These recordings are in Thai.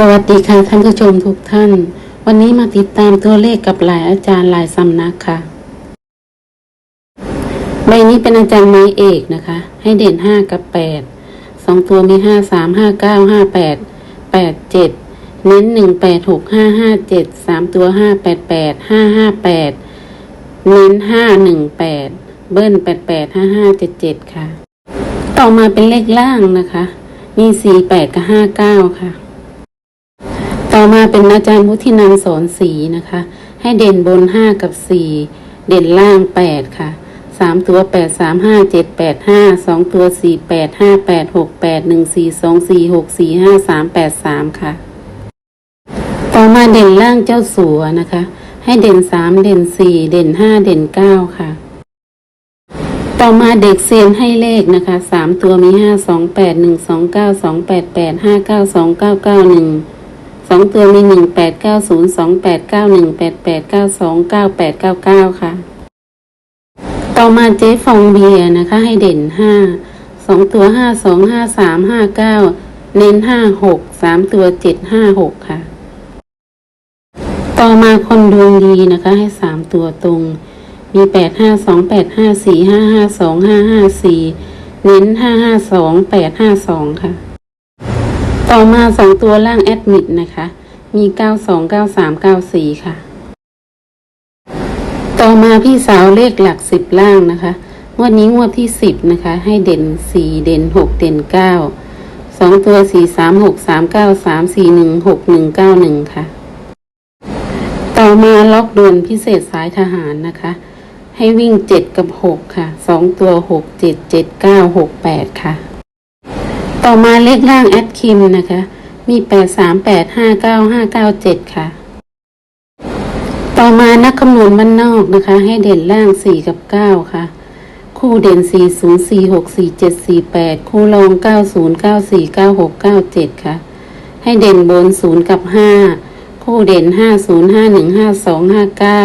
สวัสดีค่ะท่านผู้ชมทุกท่าน วันนี้มาติดตามตัวเลขกับหลายอาจารย์หลายสำนักค่ะ ใบนี้เป็นอาจารย์ไม้เอกนะคะ ให้เด่นห้ากับแปดสองตัวมีห้าสามห้าเก้าห้าแปดแปดเจ็ดเน้นหนึ่งแปดหกห้าห้าเจ็ดสามตัวห้าแปดแปดห้าห้าแปดเน้นห้าหนึ่งแปดเบิ้ลแปดแปดห้าห้าเจ็ดเจ็ดค่ะ ต่อมาเป็นเลขล่างนะคะ มีสี่แปดกับห้าเก้าค่ะ ต่อมาเป็นอาจารย์วุฒินันสอนสีนะคะ ให้เด่นบนห้ากับสี่เด่นล่างแปดค่ะสามตัวแปดสามห้าเจ็ดแปดห้าสองตัวสี่แปดห้าแปดหกแปดหนึ่งสี่สองสี่หกสี่ห้าสามแปดสามค่ะ ต่อมาเด่นล่างเจ้าสัวนะคะ ให้เด่นสามเด่นสี่เด่นห้าเด่นเก้าค่ะ ต่อมาเด็กเซียนให้เลขนะคะสามตัวมีห้าสองแปดหนึ่งสองเก้าสองแปดแปดห้าเก้าสองเก้าเก้าหนึ่ง สองตัวมีหนึ่งแปดเก้าศูนย์สองแปดเก้าหนึ่งแปดแปดเก้าสองเก้าแปดเก้าเก้าค่ะ ต่อมาเจ๊ฟองเบียร์นะคะ ให้เด่นห้าสองตัวห้าสองห้าสามห้าเก้าเน้นห้าหกสามตัวเจ็ดห้าหกค่ะ ต่อมาคนดวงดีนะคะ ให้สามตัวตรง มีแปดห้าสองแปดห้าสี่ห้าห้าสองห้าห้าสี่เน้นห้าห้าสองแปดห้าสองค่ะ ต่อมาสองตัวล่างแอดมิดนะคะ มีเก้าสองเก้าสามเก้าสี่ค่ะ ต่อมาพี่สาวเลขหลักสิบล่างนะคะ งวดนี้งวดที่สิบนะคะ ให้เด่นสี่เด่นหกเด่นเก้าสองตัวสี่สามหกสามเก้าสามสี่หนึ่งหกหนึ่งเก้าหนึ่งค่ะ ต่อมาล็อกด่วนพิเศษสายทหารนะคะ ให้วิ่งเจ็ดกับหกค่ะสองตัวหกเจ็ดเจ็ดเก้าหกแปดค่ะ ต่อมาเลขล่างแอดคิมนะคะ มีแปดสามแปดห้าเก้าห้าเก้าเจ็ดค่ะ ต่อมานักคำนวณบ้านนอกนะคะ ให้เด่นล่างสี่กับเก้าค่ะ คู่เด่นสี่ศูนย์สี่หกสี่เจ็ดสี่แปดคู่รองเก้าศูนย์เก้าสี่เก้าหกเก้าเจ็ดค่ะ ให้เด่นบนศูนย์กับห้าคู่เด่นห้าศูนย์ห้าหนึ่งห้าสองห้าเก้า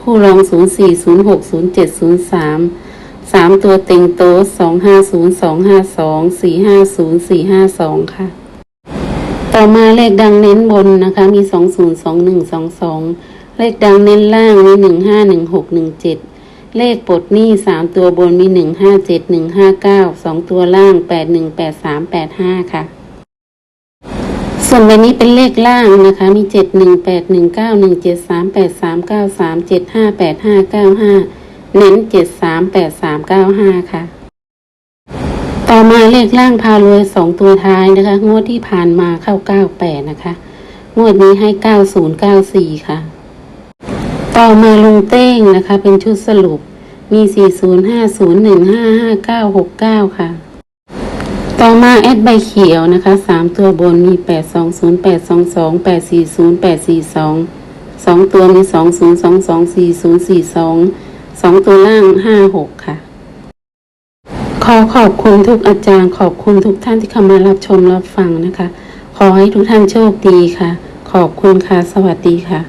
คู่รองศูนย์สี่ศูนย์หกศูนย์เจ็ดศูนย์สาม สามตัวเต็งโต๊ะสองห้าศูนย์สองห้าสองสี่ห้าศูนย์สี่ห้าสองค่ะ ต่อมาเลขดังเน้นบนนะคะ มีสองศูนย์สองหนึ่งสองสองเลขดังเน้นล่างมีหนึ่งห้าหนึ่งหกหนึ่งเจ็ดเลขปลดหนี้สามตัวบนมีหนึ่งห้าเจ็ดหนึ่งห้าเก้าสองตัวล่างแปดหนึ่งแปดสามแปดห้าค่ะ ส่วนใบนี้เป็นเลขล่างนะคะ มีเจ็ดหนึ่งแปดหนึ่งเก้าหนึ่งเจ็ดสามแปดสามเก้าสามเจ็ดห้าแปดห้าเก้าห้า เน้นเจ็ดสามแปดสามเก้าห้าค่ะ ต่อมาเลขล่างพารวยสองตัวท้ายนะคะ งวดที่ผ่านมาเข้าเก้าแปดนะคะ งวดนี้ให้เก้าศูนย์เก้าสี่ค่ะ ต่อมาลุงเต้งนะคะ เป็นชุดสรุปมีสี่ศูนย์ห้าศูนย์หนึ่งห้าห้าเก้าหกเก้าค่ะ ต่อมาแอดใบเขียวนะคะสามตัวบนมีแปดสองศูนย์แปดสองสองแปดสี่ศูนย์แปดสี่สองสองตัวมีสองศูนย์สองสองสี่ศูนย์สี่สอง สองตัวล่างห้าหกค่ะ ขอขอบคุณทุกอาจารย์ ขอบคุณทุกท่านที่เข้ามารับชมรับฟังนะคะ ขอให้ทุกท่านโชคดีค่ะ ขอบคุณค่ะ สวัสดีค่ะ